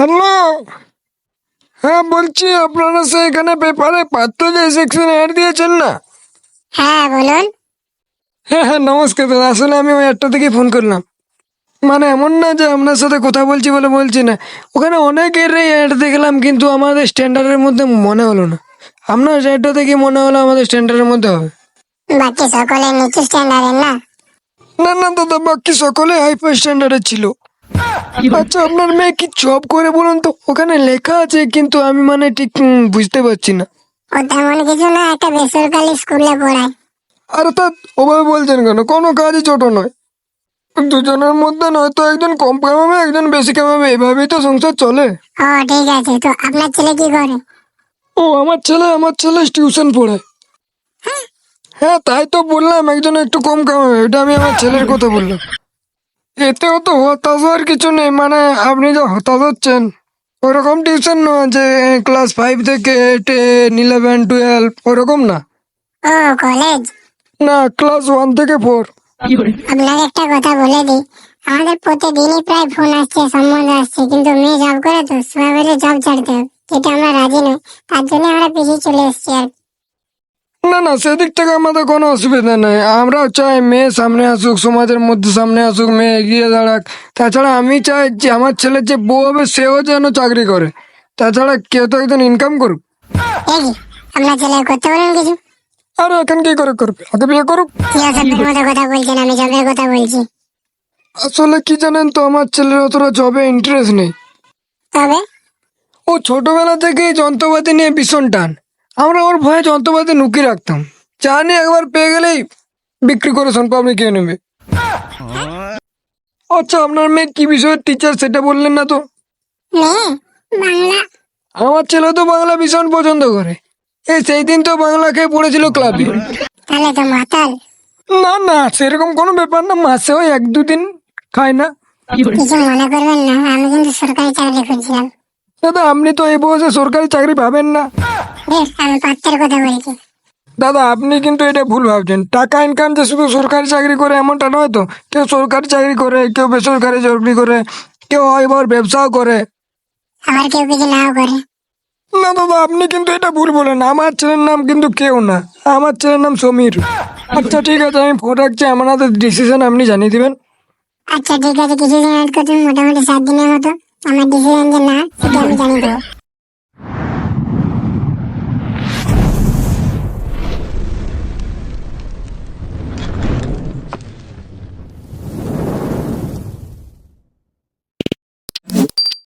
Hello? হ্যাঁ বলছি আপনারা সে এখানে পেপারে পাত্র যে সেকশন অ্যাড দিয়েছেন না? হ্যাঁ বলুন। হ্যাঁ হ্যাঁ নমস্কার দাদা। আসলে আমি ওই একটা থেকে ফোন করলাম। মানে এমন না যে আপনার সাথে কথা বলছি বলে বলছি না। ওখানে অনেকের অ্যাড দেখলাম কিন্তু আমাদের স্ট্যান্ডার্ডের মধ্যে মনে হলো না। আপনার অ্যাডটা দেখে মনে হলো আমাদের স্ট্যান্ডার্ডের মধ্যে হবে। বাকি সকলে নিচু স্ট্যান্ডার্ডের না? না না দাদা বাকি সকলে হাইফাই স্ট্যান্ডার্ডের ছিল। আচ্ছা আপনার মেয়ে কি জব করে বলুন তো? ওখানে লেখা আছে কিন্তু আমি মানে ঠিক বুঝতে পারছি না। ও তেমন কিছু না একটা বেসরকারি স্কুলে পড়ায়। আর তা ওভাবে বলছেন কেন? কোনো কাজই ছোট নয়। দুজনের মধ্যে নয়তো একজন কম কামাবে একজন বেশি কামাবে এভাবেই তো সংসার চলে। ও ঠিক আছে তো আপনার ছেলে কি করে? ও আমার ছেলে আমার ছেলে টিউশন পড়ায় হ্যাঁ? তাই তো বললাম একজন একটু কম কামাবে এটা আমি আমার ছেলের কথা বললাম। এতেও তো হতাশ হওয়ার কিছু নেই মানে আপনি যে হতাশ হচ্ছেন ওরকম টিউশন নয় যে ক্লাস ফাইভ থেকে টেন ইলেভেন টুয়েলভ ওরকম না? ও কলেজ না ক্লাস ওয়ান থেকে ফোর আপনাকে একটা কথা বলে দিই আমাদের প্রতিদিনই প্রায় ফোন আসছে সম্বন্ধ আসছে কিন্তু মেয়ে জব করে তো সময় পেলে জব ছাড়তে হবে যেটা আমরা রাজি নই তার জন্য আমরা পিছিয়ে চলে এসেছি আর না না সেদিক থেকে আমাদের কোনো অসুবিধা নেই। আমরাও চাই মেয়ে সামনে আসুক সমাজের মধ্যে সামনে আসুক মেয়ে এগিয়ে দাঁড়াক। তাছাড়া আমি চাই যে আমার ছেলের যে বউ হবে সেও যেন চাকরি করে। তাছাড়া কেউ তো একজন ইনকাম করুক। আপনার ছেলে করতে বলেন কিছু? আর এখন কি করে করবে? আগে বিয়ে করুক। কথা বলছেন? আমি জবের কথা বলছি। আসলে কি জানেন তো আমার ছেলের অতটা জবে ইন্টারেস্ট নেই। তবে? ও ছোটবেলা থেকেই যন্ত্রপাতি নিয়ে ভীষণ টান। আমরা ওর ভয়ে যন্ত্রপাতি লুকিয়ে রাখতাম। জানি একবার পেয়ে গেলেই বিক্রি করে শুনব আপনি খেয়ে নেবে। আচ্ছা আপনার মেয়ে কি বিষয়ের টিচার সেটা বললেন না তো? আমার ছেলে তো বাংলা ভীষণ পছন্দ করে। এই সেই দিন তো বাংলা খেয়ে পড়েছিল ক্লাবে না না সেরকম কোনো ব্যাপার না মাসে ওই এক দুদিন খায় না। কিছু মনে করবেন না আমি কিন্তু সরকারি দাদা আপনি তো এই বয়সে সরকারি চাকরি পাবেন না। বেশ আমি পাত্রের কথা বলছি। দাদা আপনি কিন্তু এটা ভুল ভাবছেন। টাকা ইনকাম যে শুধু সরকারি চাকরি করে এমনটা নয় তো? কেউ সরকারি চাকরি করে কেউ বেসরকারি চাকরি করে কেউ এবার ব্যবসাও করে। আবার কেউ কিছু নাও করে। না দাদা আপনি কিন্তু এটা ভুল বলেন। আমার ছেলের নাম কিন্তু কেউ না। আমার ছেলের নাম সমীর। আচ্ছা ঠিক আছে আমি ফোন রাখছি। আমাদের ডিসিশন আপনি জানিয়ে দিবেন। আচ্ছা ঠিক আছে কিছুদিন মোটামুটি সাত দিনের মতো। আমার ডিসিশন যে না সেটা আমি জানি দেবো